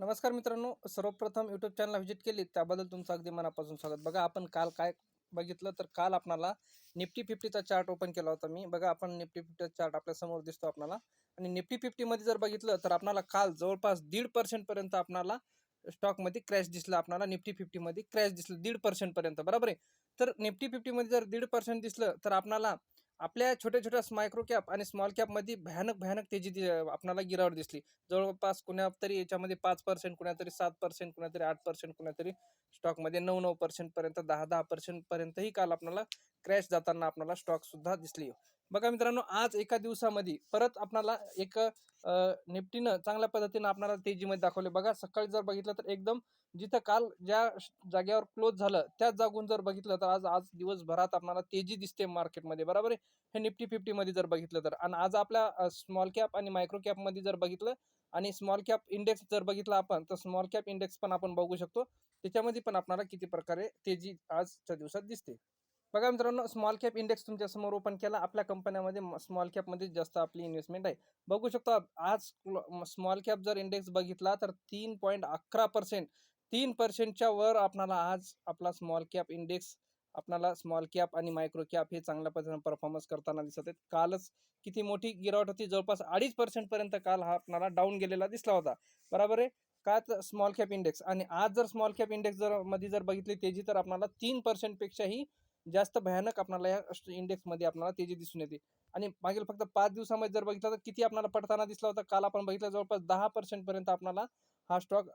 नमस्कार मित्रांनो सर्वप्रथम यूट्यूब चॅनलला व्हिजिट केली त्याबद्दल तुमचं अगदी मनापासून स्वागत. बघा आपण काल काय बघितलं? तर काल आपणाला निफ्टी फिफ्टीचा चार्ट ओपन केला होता मी. बघा आपण निफ्टी फिफ्टीचा चार्ट आपल्यासमोर दिसतो आपणाला. आणि निफ्टी फिफ्टीमध्ये जर बघितलं तर आपणाला काल जवळपास दीड पर्सेंटपर्यंत आपणाला स्टॉकमध्ये क्रॅश दिसला. आपणाला निफ्टी फिफ्टीमध्ये क्रॅश दिसलं दीड पर्सेंटपर्यंत बरोबर आहे? तर निफ्टी फिफ्टीमध्ये जर दीड पर्सेंट दिसलं तर आपणाला आपल्या छोट्या छोट्या मायक्रो कॅप आणि स्मॉल कॅपमध्ये भयानक भयानक तेजी आपणाला गिरावट दिसली. जवळपास कुण्या तरी याच्यामध्ये पाच पर्सेंट कुण्यातरी सात पर्सेंट कुणातरी आठ पर्सेंट कुण्यातरी स्टॉकमध्ये नऊ नऊ पर्सेंट पर्यंत दहा दहा पर्सेंट पर्यंतही काल आपल्याला क्रॅश जाताना आपल्याला स्टॉक सुद्धा दिसली. बघा मित्रांनो आज एका दिवसामध्ये परत आपणाला एक निफ्टीनं चांगल्या पद्धतीनं आपणाला तेजीमध्ये दाखवले. बघा सकाळी जर बघितलं तर एकदम जिथं काल ज्या जागेवर क्लोज झालं त्याच जागून जर बघितलं तर आज आज दिवसभरात आपल्याला तेजी दिसते मार्केटमध्ये बरोबर आहे? हे निफ्टी फिफ्टीमध्ये जर बघितलं तर. आणि आज आपल्या स्मॉल कॅप आणि मायक्रो कॅपमध्ये जर बघितलं आणि स्मॉल कॅप इंडेक्स जर बघितला आपण तर स्मॉल कॅप इंडेक्स पण आपण बघू शकतो. त्याच्यामध्ये पण आपल्याला किती प्रकारे तेजी आजच्या दिवसात दिसते. बघा मित्रांनो स्मॉल कॅप इंडेक्स तुमच्यासमोर ओपन केला. आपल्या कंपन्यामध्ये स्मॉल कॅपमध्ये जास्त आपली इन्व्हेस्टमेंट आहे. बघू शकतो आज स्मॉल कॅप जर इंडेक्स बघितला तर तीन पॉईंट अकरा पर्सेंट तीन पर्सेंटच्या वर आपणाला आज आपला स्मॉल कॅप इंडेक्स आपणाला स्मॉल कॅप आणि मायक्रो कॅप हे चांगल्या पद्धतीने परफॉर्मन्स करताना दिसत आहेत. कालच किती मोठी गिरावट होती जवळपास अडीच पर्सेंटपर्यंत काल हा आपणाला डाऊन गेलेला दिसला होता. बरोबर आहे? का तर स्मॉल कॅप इंडेक्स आणि आज जर स्मॉल कॅप इंडेक्स जर मध्ये जर बघितली तेजी तर आपणाला तीन पर्सेंटपेक्षाही जास्त भयानक आपल्याला या इंडेक्समध्ये आपल्याला तेजी दिसून येते. आणि मागील फक्त पाच दिवसामध्ये जर बघितलं तर किती आपल्याला पडताना दिसला होता? काल आपण बघितलं जवळपास दहा पर्सेंटपर्यंत आपल्याला हा स्टॉक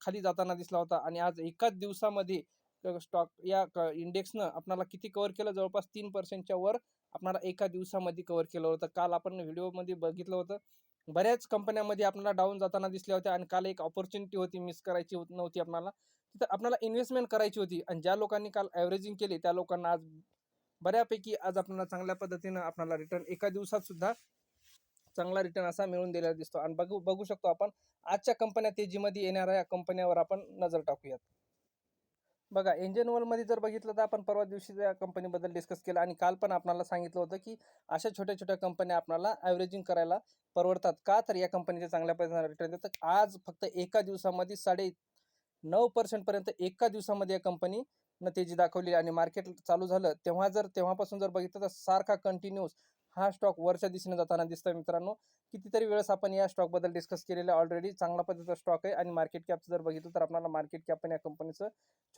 खाली जाताना दिसला होता आणि आज एकाच दिवसामध्ये स्टॉक या इंडेक्सनं आपणाला किती कव्हर केलं? जवळपास तीन पर्सेंटच्या वर आपणाला एका दिवसामध्ये कव्हर केलं होतं. काल आपण व्हिडिओमध्ये बघितलं होतं. बऱ्याच कंपन्यांमध्ये आपल्याला डाऊन जाताना दिसल्या होत्या आणि काल एक ऑपॉर्च्युनिटी होती मिस करायची होत नव्हती आपल्याला तिथं आपल्याला इन्व्हेस्टमेंट करायची होती आणि ज्या लोकांनी काल ॲव्हरेजिंग केली त्या लोकांना आज बऱ्यापैकी आज आपल्याला चांगल्या पद्धतीनं आपल्याला रिटर्न एका दिवसात सुद्धा चांगला रिटर्न असा मिळून दिलेला दिसतो. आणि बघू बघू शकतो आपण आजच्या कंपन्या तेजीमध्ये येणाऱ्या या कंपन्यावर आपण नजर टाकूयात. बघा इंजनमध्ये जर बघितलं तर आपण परवा दिवशी त्या कंपनीबद्दल डिस्कस केलं. आणि काल पण आपल्याला सांगितलं होतं की अशा छोट्या छोट्या कंपन्या आपल्याला ॲव्हरेजिंग करायला परवडतात का? तर या कंपनीचे चांगल्या पद्धतीने रिटर्न देतात. आज फक्त एका दिवसामध्ये साडे नऊ पर्सेंटपर्यंत एका दिवसामध्ये या कंपनीनं तेजी दाखवली. आणि मार्केट चालू झालं. तेव्हा जर तेव्हापासून जर बघितलं तर सारखा कंटिन्यूस हा स्टॉक वरच्या दिशेने जाताना दिसतोय मित्रांनो. कितीतरी वेळेस आपण या स्टॉकबद्दल डिस्कस केलेलं ऑलरेडी चांगल्या पद्धतीचा स्टॉक आहे आणि मार्केट कॅपचं जर बघितलं तर आपल्याला मार्केट कॅप पण या कंपनीचं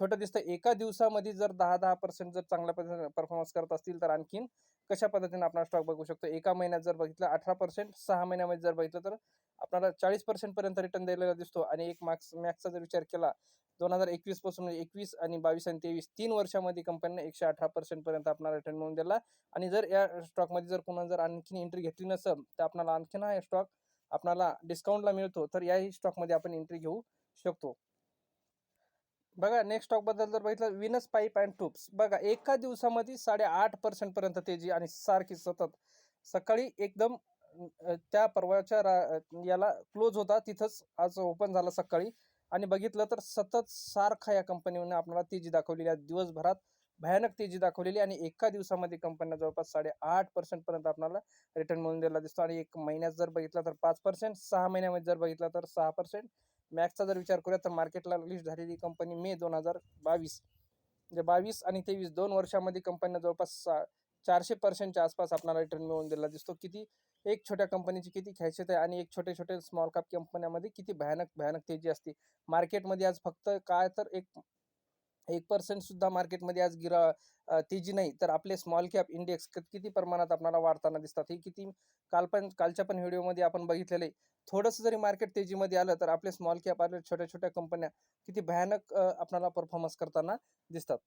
छोटं दिसतं एका दिवसामध्ये जर दहा दहा पर्सेंट जर चांगल्या पद्धतीने परफॉर्मन्स करत असतील तर आणखीन कशा पद्धतीने आपण स्टॉक बघू शकतो? एका महिन्यात जर बघितलं अठरा पर्सेंट सहा महिन्यामध्ये जर बघितलं तर आपल्याला चाळीस पर्सेंटपर्यंत रिटर्न दिलेला दिसतो. आणि एक मार्क्स मॅक्सचा जर विचार केला दोन हजार एकवीसपासून म्हणजे एकवीस आणि बावीस आणि तेवीस तीन वर्षामध्ये कंपनीने एकशे अठरा पर्सेंटपर्यंत आपल्याला रिटर्न मिळून दिला. आणि जर या स्टॉकमध्ये जर कोणा जर आणखीन एंट्री घेतली नसेल तर आपल्याला आणखीन हा स्टॉक आपल्याला डिस्काउंटला मिळतो. तर याही स्टॉकमध्ये आपण एंट्री घेऊ शकतो. बघा नेक्स्ट स्टॉकबद्दल जर बघितलं विनस पाईप अँड ट्यूब्स बघा एका दिवसामध्ये साडेआठ पर्सेंट पर्यंत तेजी आणि सारखी सतत. सकाळी एकदम त्या परवाच्या रा- याला क्लोज होता तिथंच आज ओपन झाला सकाळी. आणि बघितलं तर सतत सारखा या कंपनीने आपल्याला तेजी दाखवलेली आहे. दिवसभरात भयानक तेजी दाखवलेली आणि एका दिवसामध्ये कंपन्या जवळपास साडेआठ पर्सेंट पर्यंत आपल्याला रिटर्न मिळून दिला दिसतो. आणि एक महिन्यात जर बघितला तर पाच पर्सेंट सहा महिन्यामध्ये जर बघितला तर सहा पर्सेंट मॅक्सचा जर विचार करूया तर मार्केटला लिस्ट झालेली कंपनी मे दोन हजार बावीस. म्हणजे बावीस आणि तेवीस दोन वर्षामध्ये कंपन्या जवळपास सा चारशे पर्सेंटच्या आसपास आपल्याला रिटर्न मिळवून दिला दिसतो. किती एक छोट्या कंपनीची किती खासियत आहे आणि एक छोटे छोटे स्मॉल कॅप कंपन्यामध्ये किती भयानक भयानक तेजी असते. मार्केटमध्ये आज फक्त काय तर एक एक पर्सेंट सुद्धा मार्केटमध्ये आज गिरा तेजी नाही. तर आपले स्मॉल कॅप इंडेक्स किती प्रमाणात आपल्याला वाढताना दिसतात हे किती काल पण कालच्या पण व्हिडिओमध्ये आपण बघितलेले थोडंसं जरी मार्केट तेजीमध्ये आलं तर आपले स्मॉल कॅप आपल्या छोट्या छोट्या कंपन्या किती भयानक अ, आपल्याला परफॉर्मन्स करताना दिसतात.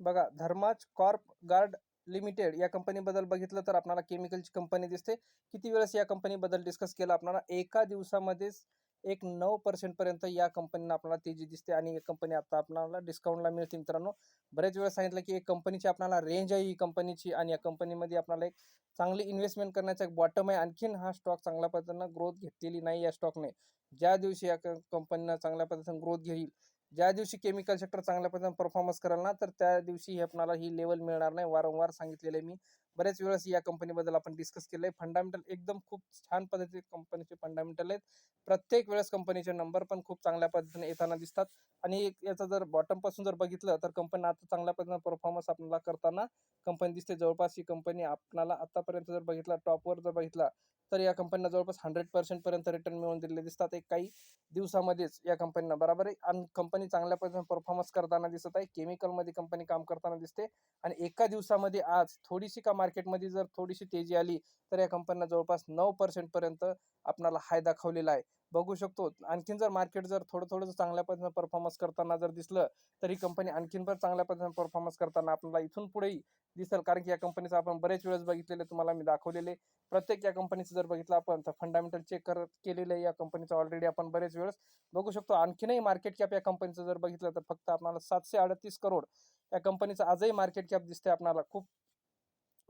बघा धर्माज कॉर्प गार्ड लिमिटेड या कंपनीबद्दल बघितलं तर आपल्याला केमिकलची कंपनी दिसते. किती वेळेस या कंपनीबद्दल डिस्कस केलं? आपल्याला एका दिवसामध्येच एक नऊ पर्सेंटपर्यंत या कंपनीनं आपल्याला तेजी दिसते आणि एक कंपनी आता आपल्याला डिस्काउंटला मिळते मित्रांनो. बरेच वेळा सांगितलं की एक कंपनीची आपल्याला रेंज आहे ही कंपनीची आणि या कंपनीमध्ये आपल्याला एक चांगली इन्व्हेस्टमेंट करण्याचा एक बॉटम आहे. आणखीन हा स्टॉक चांगल्या पद्धतीनं ग्रोथ घेतलेली नाही या स्टॉकने ज्या दिवशी या कंपनीनं चांगल्या पद्धतीनं ग्रोथ घेईल ज्या दिवशी केमिकल सेक्टर चांगल्या पद्धतीने परफॉर्मन्स करेल ना तर त्या दिवशी हे आपल्याला ही लेवल मिळणार नाही. वारंवार सांगितलेलं आहे मी. बरेच वेळेस या कंपनीबद्दल आपण डिस्कस केलंय. फंडामेंटल एकदम खूप छान पद्धतीचे कंपनीचे फंडामेंटल आहेत. प्रत्येक वेळेस कंपनीचे नंबर पण खूप चांगल्या पद्धतीने येताना दिसतात. आणि एक याचं जर बॉटमपासून जर बघितलं तर कंपनी आता चांगल्या पद्धतीने परफॉर्मन्स आपल्याला करताना कंपनी दिसते. जवळपास ही कंपनी आपल्याला आतापर्यंत जर बघितला टॉपवर जर बघितला तर या कंपनीला जवळपास हंड्रेड पर्सेंट पर्यंत रिटर्न मिळवून दिलेले दिसतात. एक काही दिवसामध्येच या कंपनीनं बरोबर आहे? आणि कंपनी चांगल्या पद्धतीने परफॉर्मन्स करताना दिसत आहे. केमिकलमध्ये कंपनी काम करताना दिसते. आणि एका दिवसामध्ये आज थोडीशी काम मार्केटमध्ये जर थोडीशी तेजी आली तर या कंपनीला जवळपास नऊ पर्सेंट पर्यंत हाय दाखवलेला आहे. बघू शकतो आणखीन जर मार्केट जर थोडं थोडं चांगल्या पद्धतीने परफॉर्मन्स करताना जर दिसलं तर ही कंपनी आणखीन पण चांगल्या पद्धतीने परफॉर्मन्स करताना आपल्याला इथून पुढेही दिसेल. कारण की या कंपनीचं आपण बरेच वेळेस बघितलेले तुम्हाला मी दाखवलेले. प्रत्येक या कंपनीचं जर बघितलं आपण तर फंडामेंटल चेक करत केलेलं आहे या कंपनीचं ऑलरेडी आपण बरेच वेळेस. बघू शकतो आणखीनही मार्केट कॅप या कंपनीचं जर बघितलं तर फक्त आपल्याला सातशे अडतीस करोड. या कंपनीचं आजही मार्केट कॅप दिसते आपल्याला खूप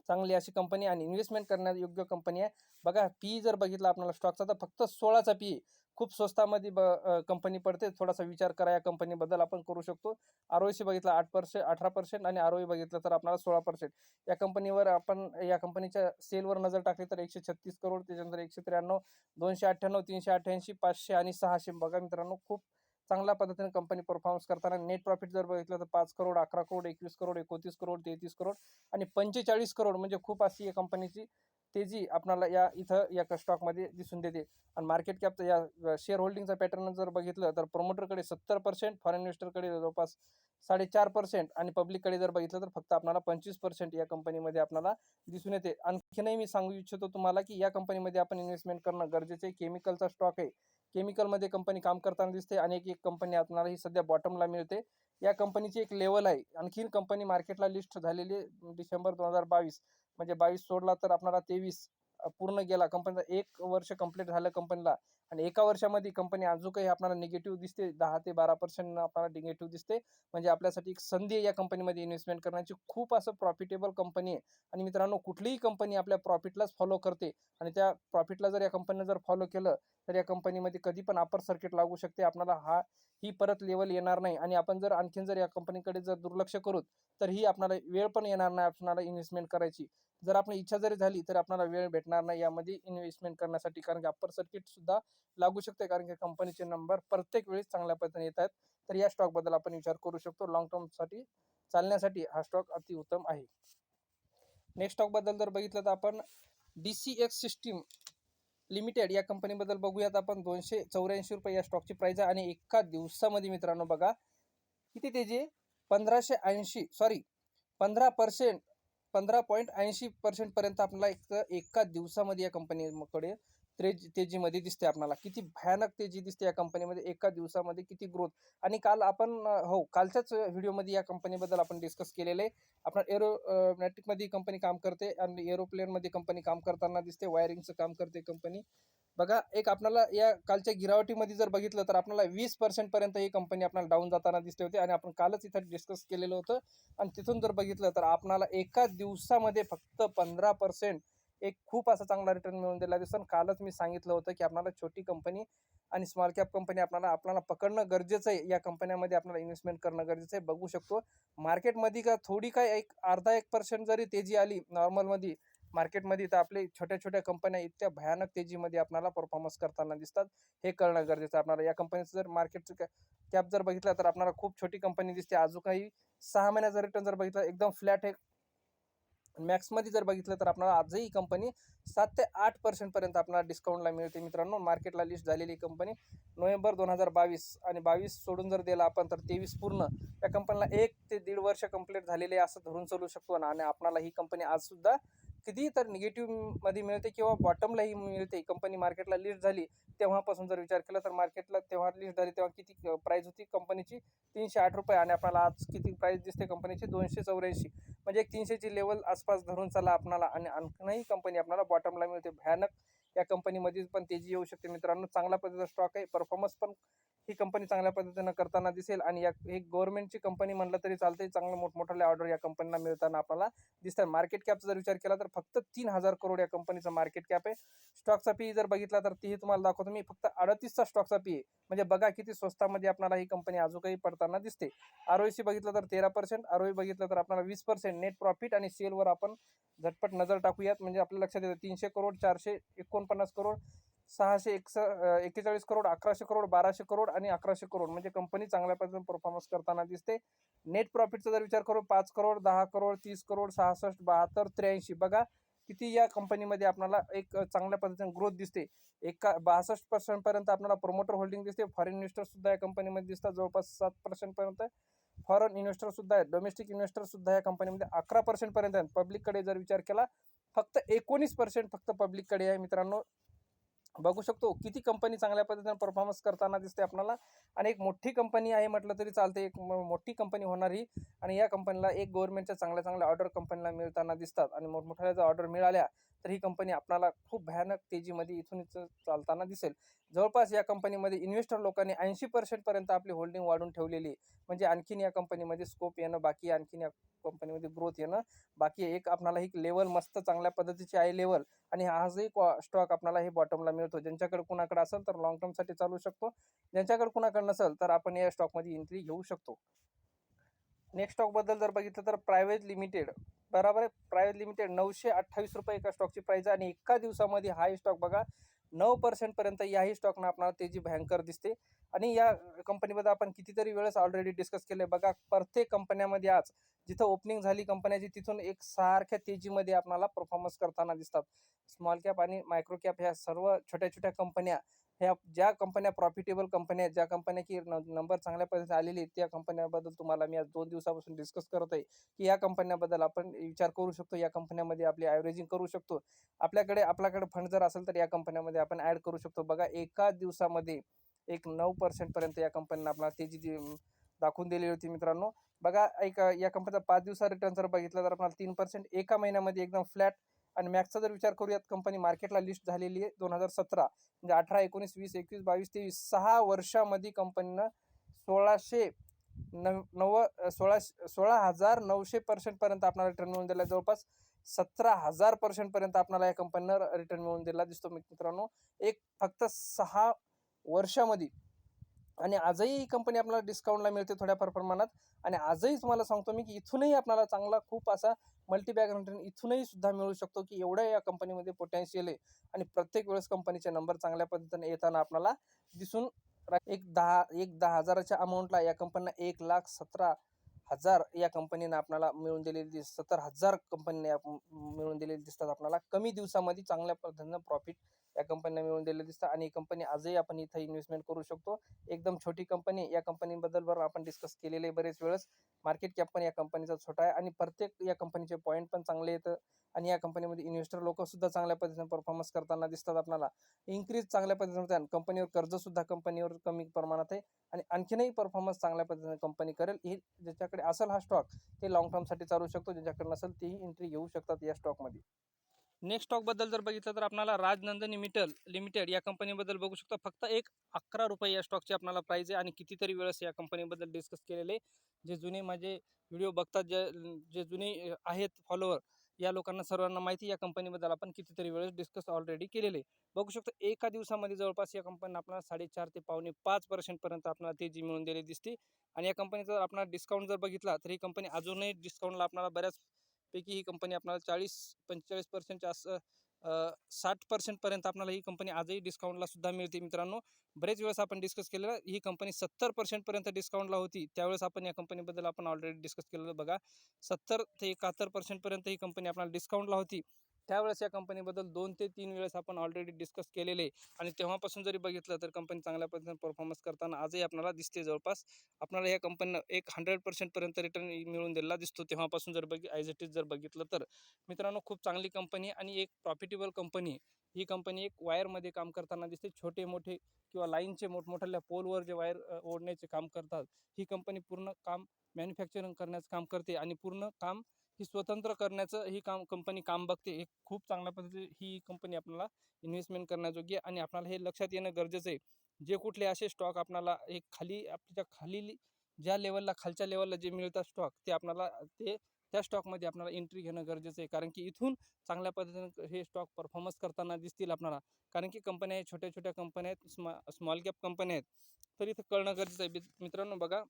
चांगली अशी कंपनी आणि इन्व्हेस्टमेंट करण्यात योग्य कंपनी आहे. बघा पी जर बघितला आपल्याला स्टॉकचा तर फक्त सोळाचा पी खूप स्वस्तामध्ये ब कंपनी पडते. थोडासा विचार करा या कंपनीबद्दल आपण करू शकतो. आर सी बघितला आठ पर्सेंट अठरा पर्सेंट आणि आर बघितलं तर आपल्याला सोळा पर्सेंट या कंपनीवर आपण या कंपनीच्या सेलवर नजर टाकली तर एकशे छत्तीस करोड त्याच्यानंतर एकशे त्र्याण्णव दोनशे अठ्ठ्याण्णव तीनशे अठ्ठ्याऐंशी पाचशे आणि सहाशे. बघा मित्रांनो खूप चांगल्या पद्धतीने कंपनी परफॉर्मन्स करताना नेट प्रॉफिट जर बघितलं तर पाच करोड अकरा करोड एकवीस करोड एकोतीस करोड तेहतीस करोड आणि पंचेचाळीस करोड म्हणजे खूप अशी या कंपनीची तेजी आपल्याला या इथं या स्टॉकमध्ये दिसून देते. आणि मार्केट कॅपचं या शेअर होल्डिंगचा पॅटर्न जर बघितलं तर प्रमोटरकडे सत्तर पर्सेंट फॉरेन इन्व्हेस्टरकडे जवळपास साडेचार पर्सेंट आणि पब्लिककडे जर बघितलं तर फक्त आपल्याला पंचवीस पर्सेंट या कंपनीमध्ये आपल्याला दिसून येते. आणखीनही मी सांगू इच्छितो तुम्हाला की या कंपनीमध्ये आपण इन्व्हेस्टमेंट करणं गरजेचं आहे. केमिकलचा स्टॉक आहे. केमिकलमध्ये कंपनी काम करताना दिसते आणि एक एक कंपनी आपणाला ही सध्या बॉटमला मिळते. या कंपनीची एक लेवल आहे. आणखीन कंपनी मार्केटला लिस्ट झालेली डिसेंबर दोन हजार बावीस. म्हणजे बावीस सोडला तर आपणाला तेवीस पूर्ण गेला. कंपनीचा एक वर्ष कंप्लीट झालं कंपनीला आणि एका वर्षामध्ये कंपनी अजूनही आपल्याला निगेटिव्ह दिसते. दहा ते बारा पर्सेंट आपल्याला निगेटिव्ह दिसते. म्हणजे आपल्यासाठी एक संधी आहे या कंपनीमध्ये इन्व्हेस्टमेंट करण्याची. खूप असं प्रॉफिटेबल कंपनी आहे. आणि मित्रांनो कुठलीही कंपनी आपल्या प्रॉफिटलाच फॉलो करते. आणि त्या प्रॉफिटला जर या कंपनीनं जर फॉलो केलं तर या कंपनीमध्ये कधी पण अपर सर्किट लागू शकते. आपल्याला हा ही परत लेवल येणार नाही. आणि आपण जर आणखीन जर या कंपनीकडे जर दुर्लक्ष करू तर ही आपल्याला वेळ पण येणार नाही आपल्याला इन्व्हेस्टमेंट करायची. जर आपली इच्छा जरी झाली तर आपल्याला वेळ भेटणार नाही. यामध्ये इन्व्हेस्टमेंट करण्यासाठी कारण की अप्पर सर्किट सुद्धा लागू शकते कारण की कंपनीचे नंबर प्रत्येक वेळेस चांगल्या पद्धतीने येत आहेत. तर या स्टॉकबद्दल आपण विचार करू शकतो. लॉंग टर्मसाठी चालण्यासाठी हा स्टॉक अतिउत्तम आहे. नेक्स्ट स्टॉकबद्दल जर बघितलं तर आपण D C X system limited या कंपनीबद्दल बघूयात आपण. दोनशे चौऱ्याऐंशी रुपये या स्टॉकची प्राईज आहे. आणि एका दिवसामध्ये मित्रांनो बघा किती त्याची पंधराशे ऐंशी सॉरी पंधरा पर्सेंट पंधरा पॉईंट ऐंशी पर्सेंटपर्यंत आपला आपल्याला एक एका दिवसामध्ये या कंपनीकडे तेज तेजीमध्ये दिसते आपल्याला किती भयानक तेजी दिसते या कंपनीमध्ये एका दिवसामध्ये किती ग्रोथ आणि काल आपण हो कालच्याच व्हिडिओमध्ये या कंपनीबद्दल आपण डिस्कस केलेले. आपण एरोमॅटिकमध्ये कंपनी काम करते आणि एरोप्लेनमध्ये कंपनी काम करताना दिसते वायरिंगचं काम करते कंपनी बघा एक आपल्याला या कालच्या गिरावटीमध्ये जर बघितलं तर आपल्याला वीस पर्सेंट पर्यंत ही कंपनी आपल्याला डाऊन जाताना दिसते होते आणि आपण कालच इथं डिस्कस केलेलं होतं. आणि तिथून जर बघितलं तर आपणाला एका दिवसामध्ये फक्त पंधरा पर्सेंट एक खूप असा चांगला रिटर्न मिळून दिला. दिसून कालच मी सांगितलं होतं की आपल्याला छोटी कंपनी आणि स्मॉल कॅप कंपनी आपल्याला आपल्याला पकडणं गरजेचं आहे. या कंपन्यामध्ये आपल्याला इन्व्हेस्टमेंट करणं गरजेचं आहे. बघू शकतो. मार्केटमध्ये का थोडी काय एक अर्धा एक पर्सेंट जरी तेजी आली नॉर्मलमध्ये मार्केटमध्ये तर आपले छोट्या छोट्या कंपन्या इतक्या भयानक तेजीमध्ये आपल्याला परफॉर्मन्स करताना दिसतात. हे कळणं गरजेचं आहे आपल्याला या कंपनीचं जर मार्केटचं कॅप जर बघितलं तर आपल्याला खूप छोटी कंपनी दिसते. अजून काही सहा महिन्याचा रिटर्न जर बघितलं एकदम फ्लॅट आहे. मॅक्समध्ये जर बघितलं तर आपल्याला आजही कंपनी सात ते आठ पर्सेंटपर्यंत आपल्याला डिस्काउंटला मिळते मित्रांनो. मार्केटला लिस्ट झालेली कंपनी नोव्हेंबर दोन हजार बावीस आणि बावीस सोडून जर दिला आपण तर तेवीस पूर्ण त्या कंपनीला एक ते दीड वर्ष कंप्लीट झालेले असं धरून चालू शकतो ना. आणि आपणाला ही कंपनी आजसुद्धा किती तर निगेटिव्हमध्ये मिळते किंवा बॉटमलाही मिळते. कंपनी मार्केटला लिस्ट झाली तेव्हापासून जर विचार केला तर मार्केटला तेव्हा लिस्ट झाली तेव्हा किती प्राईज होती कंपनीची तीनशे आठ रुपये आणि आपल्याला आज किती प्राईज दिसते कंपनीची दोनशे चौऱ्याऐंशी. म्हणजे एक तीनशेची लेवल आसपास धरून चला आपणाला आणि आणखीनही कंपनी आपल्याला बॉटमला मिळते. भयानक या कंपनीमध्ये पण तेजी येऊ शकते मित्रांनो. चांगल्या पद्धतीचा स्टॉक आहे. परफॉर्मन्स पण ही कंपनी चांगल्या पद्धतीनं करताना दिसेल आणि या एक गव्हर्नमेंटची कंपनी म्हणलं तरी चालते चांगलं मोठमोठ्या ऑर्डर या कंपनीला मिळताना आपल्याला दिसतात. मार्केट कॅपचा जर विचार केला तर फक्त तीन हजार करोड या कंपनीचा मार्केट कॅप आहे. स्टॉकचा पी जर बघितला तर तीही तुम्हाला दाखवतो मी. फक्त अडतीसचा स्टॉकचा पी आहे म्हणजे बघा किती स्वस्तामध्ये आपल्याला ही कंपनी अजूनही पडताना दिसते. आरओसी बघितलं तर तेरा पर्सेंट आरओई बघितलं तर आपल्याला वीस पर्सेंट नेट प्रॉफिट आणि सेलवर आपण झटपट नजर टाकूयात. म्हणजे आपल्या लक्षात येतं तीनशे करोड चारशे एकोणपन्नास करोड सहाशे एकस एक्केचाळीस करोड अकराशे करोड बाराशे करोड आणि अकराशे करोड. म्हणजे कंपनी चांगल्या पद्धतीने परफॉर्मन्स करताना दिसते. नेट प्रॉफिटचा जर विचार करू पाच करोड दहा करोड तीस करोड सहासष्ट बहात्तर त्र्याऐंशी. बघा किती या कंपनीमध्ये आपल्याला एक चांगल्या पद्धतीने ग्रोथ दिसते. एका बासष्ट पर्सेंटपर्यंत आपल्याला प्रोमोटर होल्डिंग दिसते. फॉरेन इन्व्हेस्टरसुद्धा या कंपनीमध्ये दिसतात. जवळपास सात पर्सेंटपर्यंत फॉरेन इन्व्हेस्टरसुद्धा आहेत डोमेस्टिक इन्व्हेस्टरसुद्धा या कंपनीमध्ये अकरा पर्सेंटपर्यंत आहेत. पब्लिककडे जर विचार केला फक्त एकोणीस पर्सेंट फक्त पब्लिककडे आहे मित्रांनो. बघू शकतो किती कंपनी चांगल्या पद्धतीने परफॉर्मन्स करताना दिसते आपल्याला. आणि एक मोठी कंपनी आहे म्हटलं तरी चालते एक मोठी कंपनी होणार. ही आणि या कंपनीला एक गव्हर्नमेंटच्या चांगल्या चांगल्या ऑर्डर कंपनीला मिळताना दिसतात. आणि मोठमोठ्या जर ऑर्डर मिळाल्या तर ही कंपनी आपणाला खूप भयानक तेजीमध्ये इथून इथं चालताना दिसेल. जवळपास या कंपनीमध्ये इन्व्हेस्टर लोकांनी ऐंशी पर्सेंटपर्यंत आपली होल्डिंग वाढून ठेवलेली आहे. म्हणजे आणखीन या कंपनीमध्ये स्कोप येणं बाकी आणखीन या कंपनीमध्ये ग्रोथ येणं बाकी एक आपणाला ही लेवल मस्त चांगल्या पद्धतीची आहे लेवल आणि आजही स्टॉक आपल्याला हे बॉटमला मिळतो. ज्यांच्याकडे कुणाकडे असेल तर लॉंग टर्मसाठी चालू शकतो. ज्यांच्याकडे कुणाकडे नसेल तर आपण या स्टॉकमध्ये एंट्री घेऊ शकतो. नेक्स्ट स्टॉकबद्दल जर बघितलं तर प्रायव्हेट लिमिटेड बरोबर आहे? प्रायव्हेट लिमिटेड नऊशे अठ्ठावीस रुपये एका स्टॉकची प्राईज आहे आणि एका दिवसामध्ये हाही स्टॉक बघा नऊ पर्सेंटपर्यंत याही स्टॉकनं आपणाला तेजी भयंकर दिसते. आणि या कंपनीबद्दल आपण कितीतरी वेळेस ऑलरेडी डिस्कस केले बघा प्रत्येक कंपन्यामध्ये आज जिथं ओपनिंग झाली कंपन्याची तिथून एक सारख्या तेजीमध्ये आपणाला परफॉर्मन्स करताना दिसतात. स्मॉल कॅप आणि मायक्रो कॅप ह्या सर्व छोट्या छोट्या कंपन्या ह्या ज्या कंपन्या प्रॉफिटेबल कंपन्या आहेत ज्या कंपन्या की नंबर चांगल्या पद्धतीने आलेली आहेत त्या कंपन्याबद्दल तुम्हाला मी आज दोन दिवसापासून डिस्कस करत आहे की या कंपन्याबद्दल आपण विचार करू शकतो या कंपन्यामध्ये आपली ॲव्हरेजिंग करू शकतो. आपल्याकडे आपल्याकडे फंड जर असेल तर या कंपन्यामध्ये आपण ॲड करू शकतो. बघा एका दिवसामध्ये एक नऊ पर्सेंटपर्यंत या कंपनीनं आपल्याला तेजी जी दाखवून दिलेली होती मित्रांनो. बघा एक या कंपनीचा पाच दिवसा रिटर्न जर बघितलं तर आपल्याला तीन पर्सेंट एका महिन्यामध्ये एकदम फ्लॅट आणि मॅक्सचा जर विचार करूयात कंपनी मार्केटला लिस्ट झालेली आहे दोन हजार सतरा. म्हणजे अठरा एकोणीस वीस एकवीस बावीस तेवीस सहा वर्षामध्ये कंपनीनं सोळाशे नव नव्व सोळा सोळा हजार नऊशे पर्सेंटपर्यंत आपल्याला रिटर्न मिळून दिला जवळपास सतरा हजार पर्सेंटपर्यंत आपल्याला या कंपनीनं रिटर्न मिळून दिला दिसतो मित्रांनो. एक फक्त सहा वर्षामध्ये आणि आजही ही कंपनी आपल्याला डिस्काउंटला मिळते थोड्याफार प्रमाणात. आणि आजही तुम्हाला सांगतो मी की इथूनही आपल्याला चांगला खूप असा मल्टीबॅग रिटर्न इथूनही सुद्धा मिळू शकतो की एवढ्या या कंपनीमध्ये पोटॅन्शियल आहे. आणि प्रत्येक वेळेस कंपनीचे नंबर चांगल्या पद्धतीने येताना आपल्याला दिसून एक दहा एक दहा हजाराच्या अमाऊंटला या कंपनीला एक लाख सतरा हजार या कंपनीनं आपल्याला मिळून दिलेली दिस सत्तर हजार कंपनीने मिळून दिलेली दिसतात. आपल्याला कमी दिवसामध्ये चांगल्या पद्धतीनं प्रॉफिट या कंपनीला मिळून दिलेलं दिसतं आणि ही कंपनी आजही आपण इथं इन्व्हेस्टमेंट करू शकतो. एकदम छोटी कंपनी या कंपनीबद्दल बरं आपण डिस्कस केलेले बरेच वेळेस. मार्केट कॅप पण या कंपनीचा छोटा आहे आणि प्रत्येक या कंपनीचे पॉईंट पण चांगले येतं. आणि या कंपनीमध्ये इन्व्हेस्टर लोक सुद्धा चांगल्या पद्धतीने परफॉर्मन्स करताना दिसतात आपल्याला. इन्क्रीज चांगल्या पद्धतीने कंपनीवर कर्ज सुद्धा कंपनीवर कमी प्रमाणात आहे आणि आणखीनही परफॉर्मन्स चांगल्या पद्धतीने कंपनी करेल. हे ज्याच्याकडे असेल हा स्टॉक ते लॉंग टर्मसाठी चालू शकतो. ज्याच्याकडे नसेल तेही एंट्री घेऊ शकतात या स्टॉकमध्ये नेक्स्ट स्टॉकबद्दल जर बघितलं तर आपल्याला राजनंदनी मिटल लिमिटेड या कंपनीबद्दल बघू शकता. फक्त एक अकरा रुपये या स्टॉकची आपल्याला प्राईज आहे आणि कितीतरी वेळेस या कंपनीबद्दल डिस्कस केलेले जे जुने माझे व्हिडिओ बघतात जे जे जुने आहेत फॉलोअर या लोकांना सर्वांना माहिती या कंपनीबद्दल आपण कितीतरी वेळेस डिस्कस ऑलरेडी केलेले बघू शकतो एका दिवसामध्ये जवळपास या कंपनीनं आपल्याला साडेचार ते पावणे पाच पर्सेंटपर्यंत आपल्याला तेजी मिळून दिली दिसते. आणि या कंपनीचा जर आपला डिस्काउंट जर बघितला तर ही कंपनी अजूनही डिस्काउंटला आपल्याला पैकी ही कंपनी आपल्याला चाळीस पंचेचाळीस पर्सेंटच्या असं साठ पर्सेंटपर्यंत आपल्याला ही कंपनी आजही डिस्काउंटला सुद्धा मिळते मित्रांनो. बरेच वेळेस आपण डिस्कस केलेलं ही कंपनी सत्तर पर्सेंटपर्यंत डिस्काउंटला होती त्यावेळेस आपण या कंपनीबद्दल आपण ऑलरेडी डिस्कस केलेलं बघा. सत्तर ते एकाहत्तर पर्सेंटपर्यंत ही कंपनी आपल्याला डिस्काउंटला होती. त्यावेळेस या कंपनीबद्दल दोन ते तीन वेळेस आपण ऑलरेडी डिस्कस केलेले. आणि तेव्हापासून जरी बघितलं तर कंपनी चांगल्या पद्धतीने परफॉर्मन्स करताना आजही आपल्याला दिसते जवळपास. आपल्याला या कंपनीनं एक हंड्रेड पर्सेंटपर्यंत रिटर्न मिळून दिलेला दिसतो. तेव्हापासून जर बघि ॲज इट इज जर बघितलं तर. मित्रांनो खूप चांगली कंपनी आणि एक प्रॉफिटेबल कंपनी ही कंपनी एक वायरमध्ये काम करताना दिसते. छोटे मोठे किंवा लाईनचे मोठमोठ्या पोलवर जे वायर ओढण्याचे काम करतात. ही कंपनी पूर्ण काम मॅन्युफॅक्चरिंग करण्याचं काम करते आणि पूर्ण काम ही स्वतंत्र करण्याचं ही काम कंपनी काम बघते. हे खूप चांगल्या पद्धतीने ही कंपनी आपल्याला इन्व्हेस्टमेंट करण्याजोगी आहे आणि आपल्याला हे लक्षात येणं गरजेचं आहे. जे कुठले असे स्टॉक आपल्याला एक खाली आपल्या खाली ज्या लेवलला खालच्या लेवलला जे मिळतात स्टॉक ते आपल्याला ते त्या स्टॉकमध्ये आपल्याला एंट्री घेणं गरजेचं आहे. कारण की इथून चांगल्या पद्धतीने हे स्टॉक परफॉर्मन्स करताना दिसतील आपल्याला. कारण की कंपन्या आहेत छोट्या छोट्या कंपन्या आहेत स्मा स्मॉल कॅप कंपन्या आहेत. तर इथं कळणं गरजेचं आहे. मित्रांनो बघा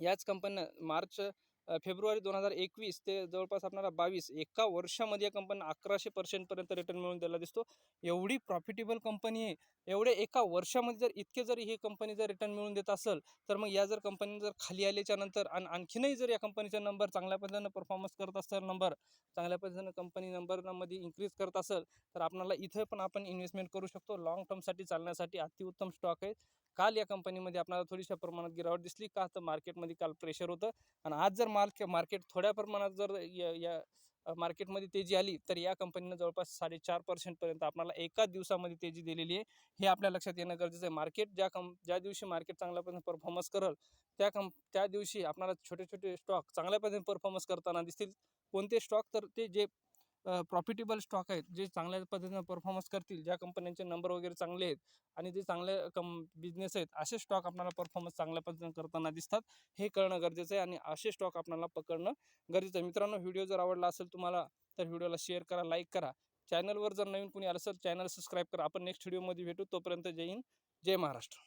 याच कंपन्या मार्च फेब्रुवारी दोन हजार एकवीस ते जवळपास आपल्याला बावीस एका वर्षामध्ये या कंपनी अकराशे पर्सेंटपर्यंत रिटर्न मिळून द्यायला दिसतो. एवढी प्रॉफिटेबल कंपनी आहे. एवढे एका वर्षामध्ये जर इतके जर ही कंपनी जर रिटर्न मिळून देत असेल तर मग या जर कंपनी जर खाली आल्याच्यानंतर आणि आणखीनही जर या कंपनीचा नंबर चांगल्या पद्धतीनं परफॉर्मन्स करत असेल नंबर चांगल्या पद्धतीनं कंपनी नंबरमध्ये इन्क्रीज करत असेल तर आपल्याला इथं पण आपण इन्व्हेस्टमेंट करू शकतो. लॉंग टर्मसाठी चालण्यासाठी अतिउत्तम स्टॉक आहे. काल या कंपनीमध्ये आपल्याला थोडीशा प्रमाणात गिरावट दिसली. का तर मार्केटमध्ये काल प्रेशर होतं. आणि आज जर मार्क मार्केट थोड्या प्रमाणात जर या या मार्केटमध्ये तेजी आली तर या कंपनीनं जवळपास साडेचार पर्सेंटपर्यंत आपल्याला एकाच दिवसामध्ये तेजी दिलेली आहे. हे आपल्या लक्षात येणं गरजेचं आहे. मार्केट ज्या कं ज्या दिवशी मार्केट चांगल्या पद्धतीने परफॉर्मन्स करल त्या कं त्या दिवशी आपल्याला छोटे छोटे स्टॉक चांगल्या पद्धतीने परफॉर्मन्स करताना दिसतील. कोणते स्टॉक तर ते जे प्रॉफिटेबल स्टॉक आहेत जे चांगल्या पद्धतीनं परफॉर्मन्स करतील ज्या कंपन्यांचे नंबर वगैरे चांगले आहेत आणि जे चांगले कम बिझनेस आहेत असे स्टॉक आपल्याला परफॉर्मन्स चांगल्या पद्धतीनं करताना दिसतात. हे कळणं गरजेचं आहे आणि असे स्टॉक आपल्याला पकडणं गरजेचं आहे. मित्रांनो व्हिडिओ जर आवडला असेल तुम्हाला तर व्हिडिओला शेअर करा लाईक करा. चॅनलवर जर नवीन कोणी आलं असेल चॅनल सबस्क्राईब करा. आपण नेक्स्ट व्हिडिओमध्ये भेटू. तोपर्यंत जय हिंद जय महाराष्ट्र.